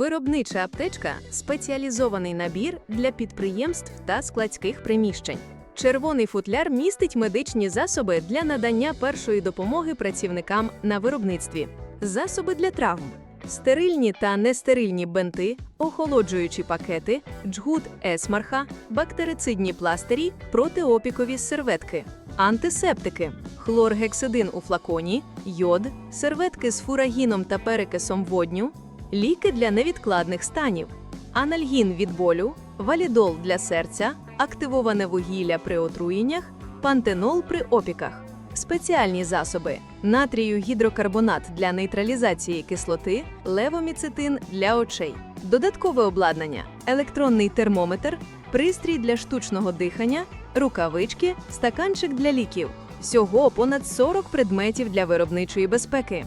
Виробнича аптечка спеціалізований набір для підприємств та складських приміщень. Червоний футляр містить медичні засоби для надання першої допомоги працівникам на виробництві, засоби для травм, стерильні та нестерильні бенти, охолоджуючі пакети, джгут есмарха, бактерицидні пластирі, протиопікові серветки, антисептики, хлоргексидин у флаконі, йод, серветки з фурагіном та перекисом водню, ліки для невідкладних станів, анальгін від болю, валідол для серця, активоване вугілля при отруєннях, пантенол при опіках, спеціальні засоби, натрію гідрокарбонат для нейтралізації кислоти, левоміцетин для очей, додаткове обладнання, електронний термометр, пристрій для штучного дихання, рукавички, стаканчик для ліків. Всього понад 40 предметів для виробничої безпеки.